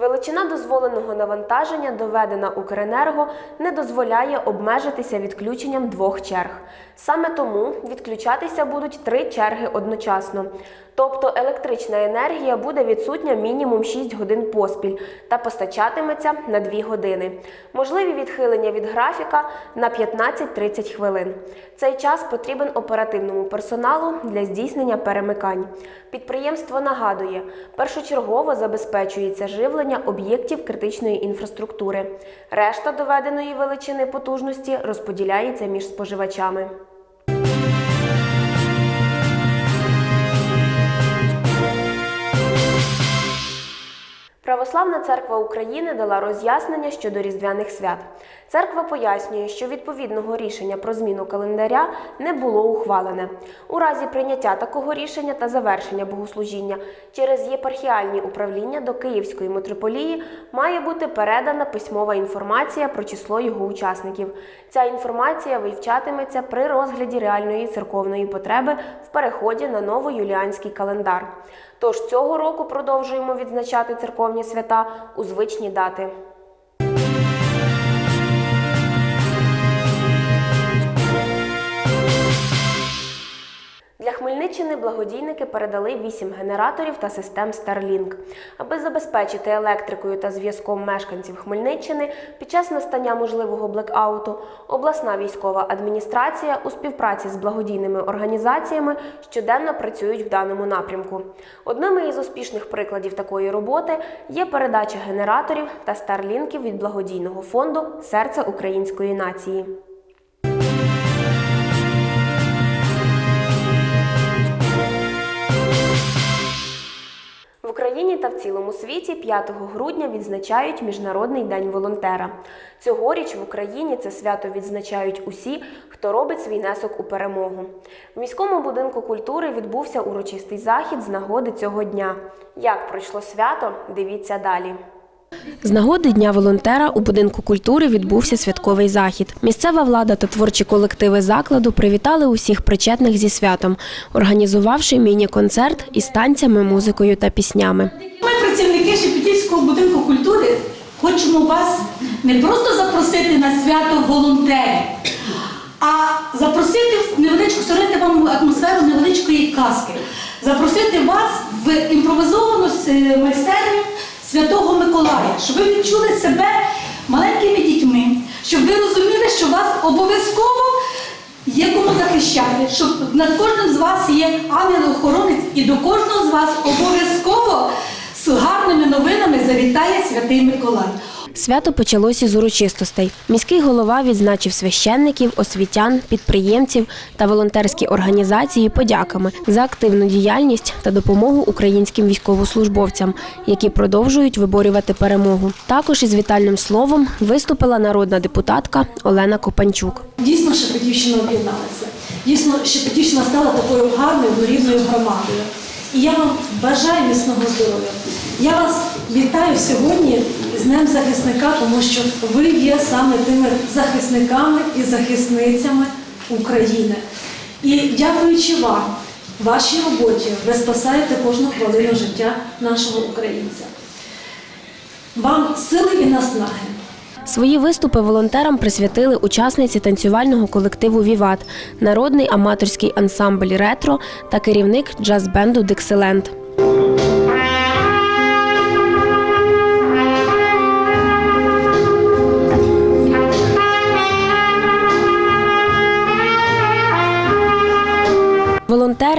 Величина дозволеного навантаження, доведена Укренерго, не дозволяє обмежитися відключенням двох черг. Саме тому відключатися будуть три черги одночасно. Тобто електрична енергія буде відсутня мінімум 6 годин поспіль та постачатиметься на 2 години. Можливі відхилення від графіка на 15-30 хвилин. Цей час потрібен оперативному персоналу для здійснення перемикань. Підприємство нагадує, першочергово забезпечується живлення об'єктів критичної інфраструктури. Решта доведеної величини потужності розподіляється між споживачами. Православна церква України дала роз'яснення щодо різдвяних свят. Церква пояснює, що відповідного рішення про зміну календаря не було ухвалене. У разі прийняття такого рішення та завершення богослужіння через єпархіальні управління до Київської митрополії має бути передана письмова інформація про число його учасників. Ця інформація вивчатиметься при розгляді реальної церковної потреби в переході на новоюліанський календар. Тож цього року продовжуємо відзначати церковні свята у звичні дати. Хмельниччини благодійники передали 8 генераторів та систем Starlink. Аби забезпечити електрикою та зв'язком мешканців Хмельниччини під час настання можливого блекауту, обласна військова адміністрація у співпраці з благодійними організаціями щоденно працюють в даному напрямку. Одними із успішних прикладів такої роботи є передача генераторів та старлінків від благодійного фонду Серце української нації. Цілому світі 5 грудня відзначають Міжнародний день волонтера. Цьогоріч в Україні це свято відзначають усі, хто робить свій внесок у перемогу. В міському будинку культури відбувся урочистий захід з нагоди цього дня. Як пройшло свято, дивіться далі. З нагоди Дня волонтера у будинку культури відбувся святковий захід. Місцева влада та творчі колективи закладу привітали усіх причетних зі святом, організувавши міні-концерт із танцями, музикою та піснями. Працівники Шепетівського будинку культури, хочемо вас не просто запросити на свято волонтерів, а запросити невеличку, створити вам атмосферу невеличкої казки, запросити вас в імпровізовану е, майстерню Святого Миколая, щоб ви відчули себе маленькими дітьми, щоб ви розуміли, що вас обов'язково є кому захищати, щоб над кожним з вас є ангел-охоронець, і до кожного з вас обов'язково з гарними новинами завітає святий Миколай. Свято почалося з урочистостей. Міський голова відзначив священників, освітян, підприємців та волонтерські організації подяками за активну діяльність та допомогу українським військовослужбовцям, які продовжують виборювати перемогу. Також із вітальним словом виступила народна депутатка Олена Копанчук. Дійсно, Шепетівщина об'єдналася. Дійсно, Шепетівщина стала такою гарною однорідною громадою. І я вам бажаю міцного здоров'я. Я вас вітаю сьогодні з Днем захисника, тому що ви є саме тими захисниками і захисницями України. І дякуючи вам, вашій роботі, ви спасаєте кожну хвилину життя нашого українця. Вам сили і наснаги. Свої виступи волонтерам присвятили учасниці танцювального колективу Віват, народний аматорський ансамбль ретро та керівник джаз-бенду Дикселенд.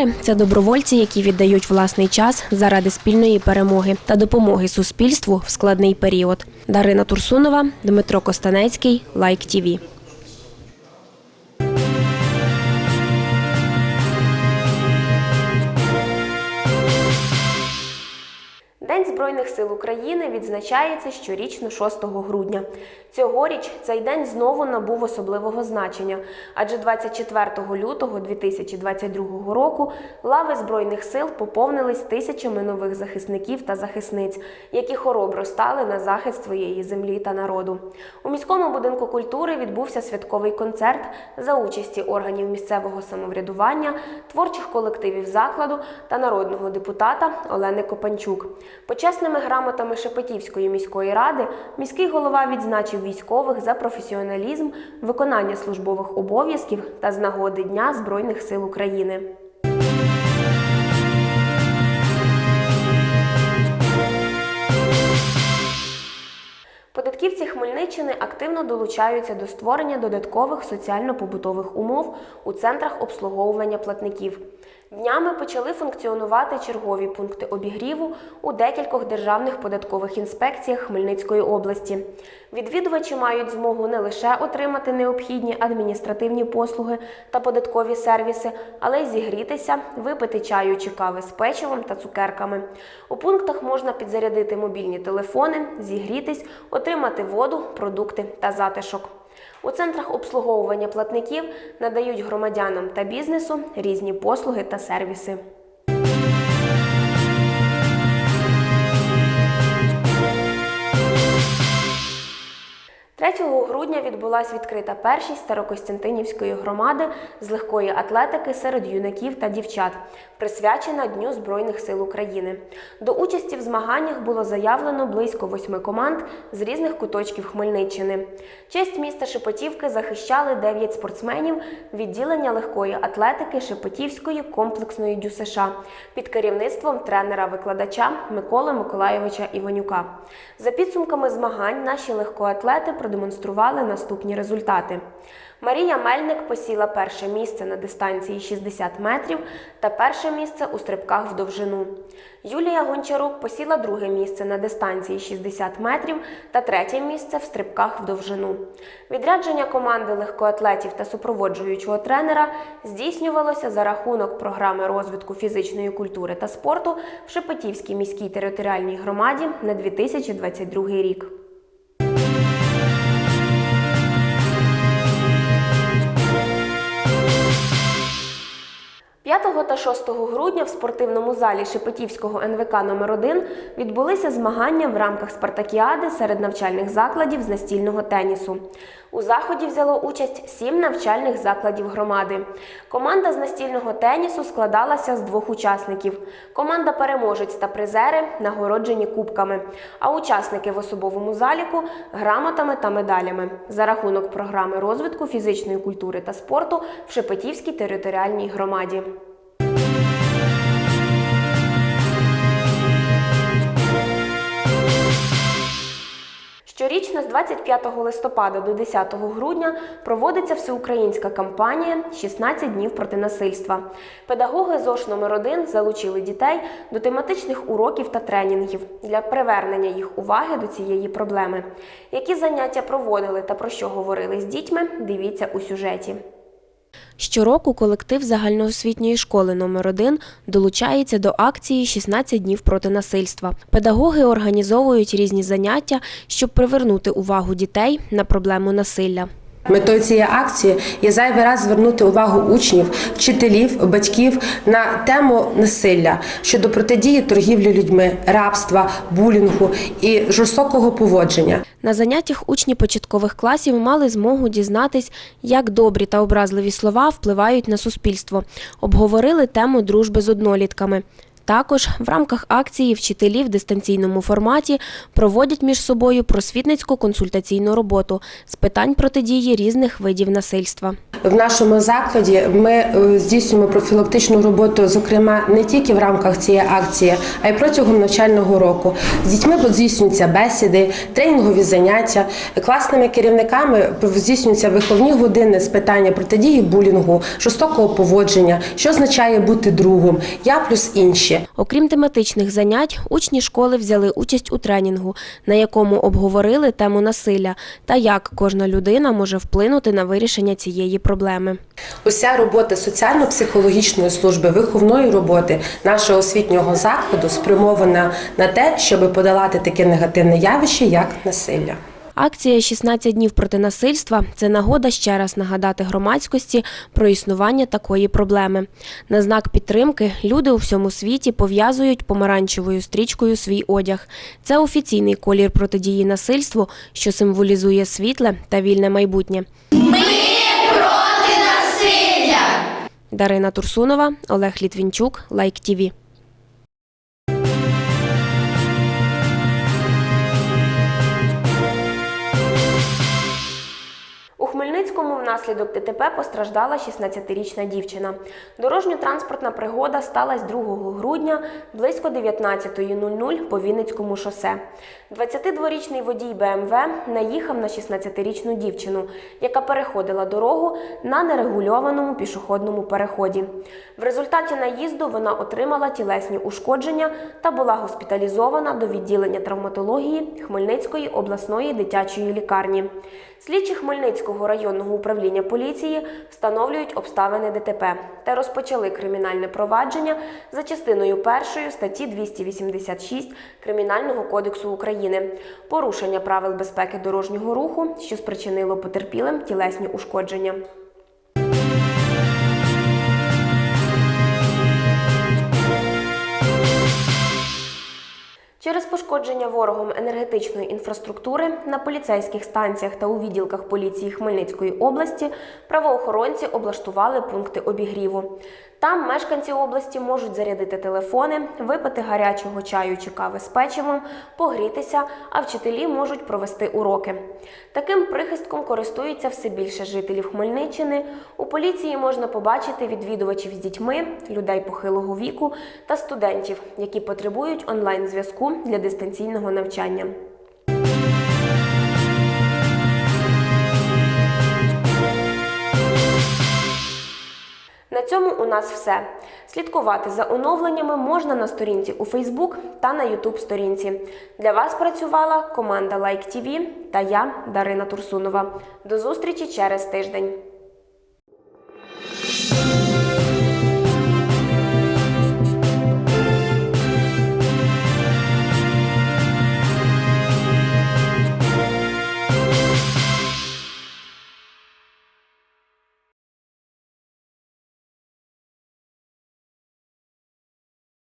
Волонтери це добровольці, які віддають власний час заради спільної перемоги та допомоги суспільству в складний період. Дарина Турсунова, Дмитро Костанецький, Лайк ТІВІ. Збройних сил України відзначається щорічно 6 грудня. Цьогоріч цей день знову набув особливого значення, адже 24 лютого 2022 року лави Збройних сил поповнились тисячами нових захисників та захисниць, які хоробро стали на захист своєї землі та народу. У міському будинку культури відбувся святковий концерт за участі органів місцевого самоврядування, творчих колективів закладу та народного депутата Олени Копанчук. Почесними грамотами Шепетівської міської ради міський голова відзначив військових за професіоналізм, виконання службових обов'язків та з нагоди Дня Збройних сил України. Податківці Хмельниччини активно долучаються до створення додаткових соціально-побутових умов у центрах обслуговування платників. Днями почали функціонувати чергові пункти обігріву у декількох державних податкових інспекціях Хмельницької області. Відвідувачі мають змогу не лише отримати необхідні адміністративні послуги та податкові сервіси, але й зігрітися, випити чаю чи кави з печивом та цукерками. У пунктах можна підзарядити мобільні телефони, зігрітись, отримати воду, продукти та затишок. У центрах обслуговування платників надають громадянам та бізнесу різні послуги та сервіси. – 3 грудня відбулася відкрита першість Старокостянтинівської громади з легкої атлетики серед юнаків та дівчат, присвячена Дню Збройних сил України. До участі в змаганнях було заявлено близько восьми команд з різних куточків Хмельниччини. Честь міста Шепетівки захищали дев'ять спортсменів відділення легкої атлетики Шепетівської комплексної ДЮСШ під керівництвом тренера-викладача Миколи Миколайовича Іванюка. За підсумками змагань наші легкоатлети продемонстрували наступні результати. Марія Мельник посіла перше місце на дистанції 60 метрів та перше місце у стрибках в довжину. Юлія Гончарук посіла друге місце на дистанції 60 метрів та третє місце в стрибках в довжину. Відрядження команди легкоатлетів та супроводжуючого тренера здійснювалося за рахунок програми розвитку фізичної культури та спорту в Шепетівській міській територіальній громаді на 2022 рік. 5 та 6 грудня в спортивному залі Шепетівського НВК номер 1 відбулися змагання в рамках спартакіади серед навчальних закладів з настільного тенісу. У заході взяло участь сім навчальних закладів громади. Команда з настільного тенісу складалася з двох учасників. Команда переможець та призери нагороджені кубками, а учасники в особовому заліку грамотами та медалями за рахунок програми розвитку фізичної культури та спорту в Шепетівській територіальній громаді. Щорічно з 25 листопада до 10 грудня проводиться всеукраїнська кампанія «16 днів проти насильства. Педагоги ЗОШ номер 1 залучили дітей до тематичних уроків та тренінгів для привернення їх уваги до цієї проблеми. Які заняття проводили та про що говорили з дітьми, дивіться у сюжеті. Щороку колектив загальноосвітньої школи номер 1 долучається до акції «16 днів проти насильства. Педагоги організовують різні заняття, щоб привернути увагу дітей на проблему насилля. Метою цієї акції є зайвий раз звернути увагу учнів, вчителів, батьків на тему насилля щодо протидії торгівлі людьми, рабства, булінгу і жорстокого поводження. На заняттях учні початкових класів мали змогу дізнатись, як добрі та образливі слова впливають на суспільство. Обговорили тему дружби з однолітками. Також в рамках акції вчителі в дистанційному форматі проводять між собою просвітницьку консультаційну роботу з питань протидії різних видів насильства. В нашому закладі ми е, здійснюємо профілактичну роботу, зокрема не тільки в рамках цієї акції, а й протягом навчального року. З дітьми здійснюються бесіди, тренінгові заняття. Класними керівниками здійснюються виховні години з питання протидії булінгу, жорстокого поводження, що означає бути другом, я плюс інші. Окрім тематичних занять, учні школи взяли участь у тренінгу, на якому обговорили тему насилля та як кожна людина може вплинути на вирішення цієї проблеми. Уся робота соціально-психологічної служби, виховної роботи нашого освітнього закладу спрямована на те, щоб подолати таке негативне явище, як насилля. Акція «16 днів проти насильства це нагода ще раз нагадати громадськості про існування такої проблеми. На знак підтримки люди у всьому світі пов'язують помаранчевою стрічкою свій одяг. Це офіційний колір протидії насильству, що символізує світле та вільне майбутнє. Ми проти насилля! Дарина Турсунова, Олег Літвінчук, Лайк ТІВІ. Внаслідок ДТП постраждала 16-річна дівчина. Дорожньо-транспортна пригода сталася 2 грудня близько 19.00 по Вінницькому шосе. 22-річний водій БМВ наїхав на 16-річну дівчину, яка переходила дорогу на нерегульованому пішохідному переході. В результаті наїзду вона отримала тілесні ушкодження та була госпіталізована до відділення травматології Хмельницької обласної дитячої лікарні. Слідчі Хмельницького районного управління поліції встановлюють обставини ДТП та розпочали кримінальне провадження за частиною першої статті 286 Кримінального кодексу України порушення правил безпеки дорожнього руху, що спричинило потерпілим тілесні ушкодження. Через пошкодження ворогом енергетичної інфраструктури на поліцейських станціях та у відділках поліції Хмельницької області правоохоронці облаштували пункти обігріву. Там мешканці області можуть зарядити телефони, випити гарячого чаю чи кави з печивом, погрітися, а вчителі можуть провести уроки. Таким прихистком користуються все більше жителів Хмельниччини. У поліції можна побачити відвідувачів з дітьми, людей похилого віку та студентів, які потребують онлайн-зв'язку для дистанційного навчання. На цьому у нас все. Слідкувати за оновленнями можна на сторінці у Facebook та на YouTube сторінці. Для вас працювала команда Like TV та я, Дарина Турсунова. До зустрічі через тиждень.